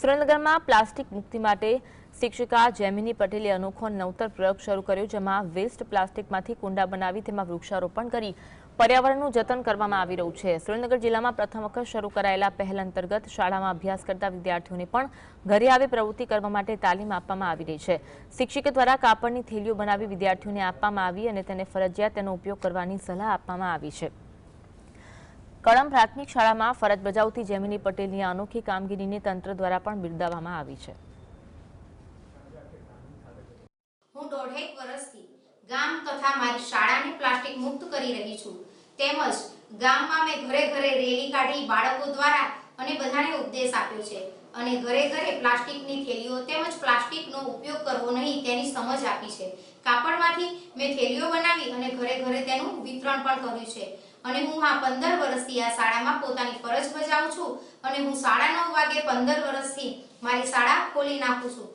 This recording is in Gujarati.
સુરેન્દ્રનગરમાં પ્લાસ્ટિક મુક્તિ માટે શિક્ષિકા જેમિની પટેલે અનોખો નવતર પ્રયોગ શરૂ કર્યો, જેમાં વેસ્ટ પ્લાસ્ટિકમાંથી કુંડા બનાવી તેમાં વૃક્ષારોપણ કરી પર્યાવરણનું જતન કરવામાં આવી રહ્યું છે. સુરેન્દ્રનગર જિલ્લામાં પ્રથમ વખત શરૂ કરાયેલા પહેલ અંતર્ગત શાળામાં અભ્યાસ કરતા વિદ્યાર્થીઓને પણ ઘરે આવી પ્રવૃત્તિ કરવા માટે તાલીમ આપવામાં આવી રહી છે. શિક્ષક દ્વારા કાપડની થેલીઓ બનાવી વિદ્યાર્થીઓને આપવામાં આવી અને તેને ફરજિયાત તેનો ઉપયોગ કરવાની સલાહ આપવામાં આવી છે. કળમ પ્રાથમિક શાળામાં ફરજ બજાવતી જેમિની પટેલની અનોખી કામગીરીને તંત્ર દ્વારા પણ બિરદાવવામાં આવી છે. હું દોઢેક વર્ષથી ગામ તથા મારી શાળાને પ્લાસ્ટિક મુક્ત કરી રહી છું. તેમજ ગામમાં મેં ઘરે ઘરે રેલી કાઢી બાળકો દ્વારા અને બધાને ઉપદેશ આપ્યો છે. અને ઘરે ઘરે પ્લાસ્ટિકની થેલીઓ તેમજ પ્લાસ્ટિકનો ઉપયોગ કરવો નહીં તેની સમજ આપી છે. કાપડમાંથી મેં થેલીઓ બનાવી અને ઘરે ઘરે તેનું વિતરણ પણ કર્યું છે. અને હું આ પંદર વર્ષથી આ શાળામાં પોતાની ફરજ બજાવું છું અને હું સાડા નવ વાગે પંદર વર્ષથી મારી શાળા ખોલી નાખું છું.